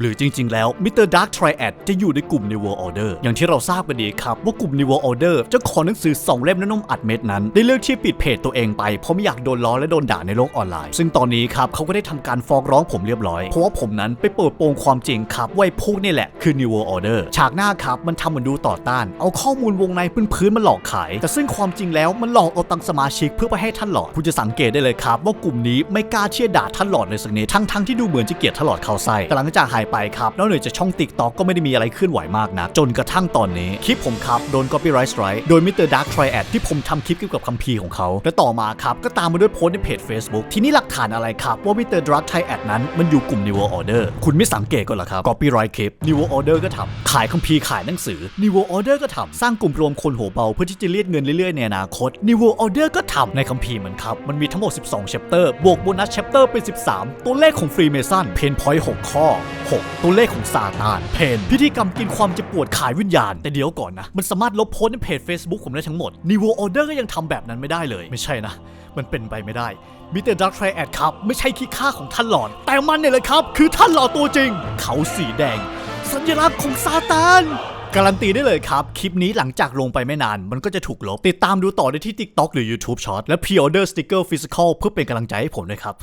หรือจริง ๆ แล้วมิสเตอร์ดาร์ t ทริแอดจะอยู่ในกลุ่ม New World Order อย่างที่เราทราบกันดีครับ ว่ากลุ่ม New World Order เจ้าของหนังสือ 2 เล่มและนมอัดเม็ดนั้น ได้เลือกที่ปิดเพจตัวเองไป เพราะไม่อยากโดนล้อและโดนด่าในโลกออนไลน์ ซึ่งตอนนี้ครับเขาก็ได้ทำการฟ้องร้องผมเรียบร้อย เพราะว่าผมนั้นไปเปิดโปงความจริงครับว่าพวกนี่แหละคือ New World Order ฉากหน้าครับมันทำเหมือนดูต่อต้าน เอาข้อมูลวงในพื้นๆมาหลอกขาย แต่ซึ่งความจริงแล้วมันหลอกเอาตังสมาชิกเพื่อไปให้ท่านหลอดคุณจะสังเกตได้เลยครับว่ากลุ่มนี้ไม่กล้าเชื่อด่าท่านหลอดเลยสักนิดทั้งๆที่ดูเหมือนจะเกลียดท่านหลอดเขาไส้แต่หลังจากหายไปครับนอกเหนือจากช่องติ๊กต็อกก็ไม่ได้มีอะไรเคลื่อนไหวมากนะจนกระทั่งตอนนี้คลิปผมครับโดน copyright strike โดย Mr. Dark Triad ที่ผมทำคลิปเกี่ยวกับคัมภีร์ของเขาและต่อมาครับก็ตามมาด้วยโพสในเพจ Facebook ทีนี้หลักฐานอะไรครับว่า Mr. Dark Triad นั้นมันอยู่กลุ่ม New World Order คุณไม่สังเกตก็เหรอครับ copyright คลิป New World Order ก็ทำขายคัมภีร์ขายหนังสือ New World Order ก็ทำสร้างกลุ่มรวมคนหัวเบาเพื่อที่จะเรียกเงินเรื่อยๆในอนาคต New World Order ก็ทำในคัมภีร์มันครับมันมีทั้งหมด 12 chapter บวกโบนัส chapter เป็น 13 ตัวเลขของ Freemason เพนพอยต์6ข้อ 6 ตัวเลขของซาตาน เพน พิธีกรรมกินความเจ็บปวดขายวิญญาณ แต่เดี๋ยวก่อนนะ มันสามารถลบโพสในเพจ Facebook ผมได้ทั้งหมด New World Order ก็ยังทำแบบนั้นไม่ได้เลย ไม่ใช่นะ มันเป็นไปไม่ได้มิเตอร์ดักทรแอดครับ ไม่ใช่ขี้ข้าของท่านหลอด แต่มันเนี่ยแหละครับ คือท่านหลอดตัวจริง เขาสีแดง สัญลักษณ์ของซาตานการันตีได้เลยครับ คลิปนี้หลังจากลงไปไม่นาน มันก็จะถูกลบ ติดตามดูต่อได้ที่ TikTok หรือ YouTube Short และ Pre-order sticker physical เพื่อเป็นกำลังใจให้ผมด้วยครับ